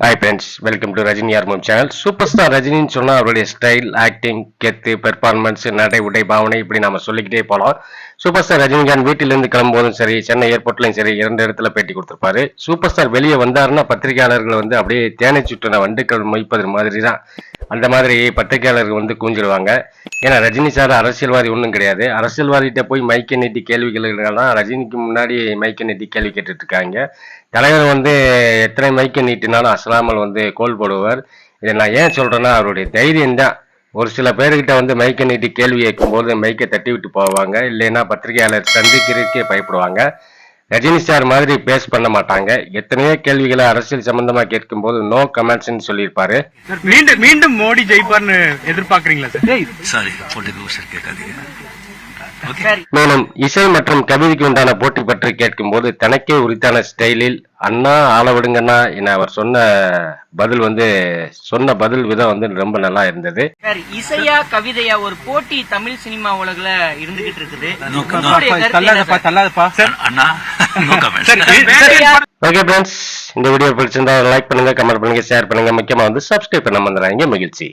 Hi friends welcome to Rajini ஆர்மம் channel super star ரஜினின்னு சொன்னால் அவருடைய ஸ்டைல் ஆக்டிங் கெத்து பெர்ஃபார்மன்ஸ் நடை உடை பாவனை இப்படி நம்ம சொல்லிக்கிட்டே போகலாம் சூப்பர் ஸ்டார் ரஜினிகாந்த் வீட்டிலிருந்து கிளம்பும்போதும் சரி சென்னை ஏர்போர்ட்லையும் சரி இரண்டு இடத்துல பேட்டி கொடுத்துருப்பாரு. சூப்பர் ஸ்டார் வெளியே வந்தாருன்னா பத்திரிகையாளர்கள் வந்து அப்படியே தேனை சுற்றின வண்டுக்கள் மொய்ப்பது மாதிரி தான் அந்த மாதிரி பத்திரிகையாளர்கள் வந்து கூஞ்சிடுவாங்க. ஏன்னா ரஜினி சார் அரசியல்வாதி ஒன்றும் கிடையாது. அரசியல்வாதிகிட்ட போய் மைக்கை நீட்டி கேள்வி கேட்கலாம் ரஜினிக்கு முன்னாடி மைக்கை நீட்டி கேள்வி கேட்டுட்ருக்காங்க. தலைவர் வந்து எத்தனை மைக்கை நீட்டினாலும் அசலாமல் வந்து கோல் போடுவார். இதை நான் ஏன் சொல்கிறேன்னா அவருடைய தைரியம் தான். ஒரு சில பேர்கிட்ட வந்து மைக்கை நீட்டி கேள்வி கேட்கும்போது மைக்கை தட்டி விட்டு போவாங்க. இல்லைன்னா பத்திரிகையாளர் சந்திக்கிறதுக்கே பயப்படுவாங்க. ரஜினி சார் மாதிரி பேஸ் பண்ண மாட்டாங்க. எத்தனையோ கேள்விகளை அரசியல் சம்பந்தமா கேட்கும்போது நோ கமெண்ட்ஸ்னு சொல்லியிருப்பாரு. மீண்டும் மீண்டும் மோடி ஜெயிப்பார்னு எதிர்பார்க்கறீங்களா சார் சாரி பொலிட்டிக்கல் சார் கேட்காதீங்க. மேலும் இசை மற்றும் கவிதைக்கு உண்டான போட்டி பற்றி கேட்கும்போது தனக்கே உரித்தான ஸ்டைலில் அண்ணா ஆள விடுங்கண்ணா என அவர் சொன்ன பதில் வந்து சொன்ன பதில் விதம் வந்து ரொம்ப நல்லா இருந்தது. சார் இசையா கவிதையா ஒரு போட்டி தமிழ் சினிமா உலகுல இருந்துகிட்டு இருக்குது. ஓகே ஃப்ரெண்ட்ஸ் இந்த வீடியோ பிடிச்சிருந்தா லைக் பண்ணுங்க கமெண்ட் பண்ணுங்க ஷேர் பண்ணுங்க. முக்கியமா வந்து சப்ஸ்கிரைப் பண்ண வந்துடுறாங்க மகிழ்ச்சி.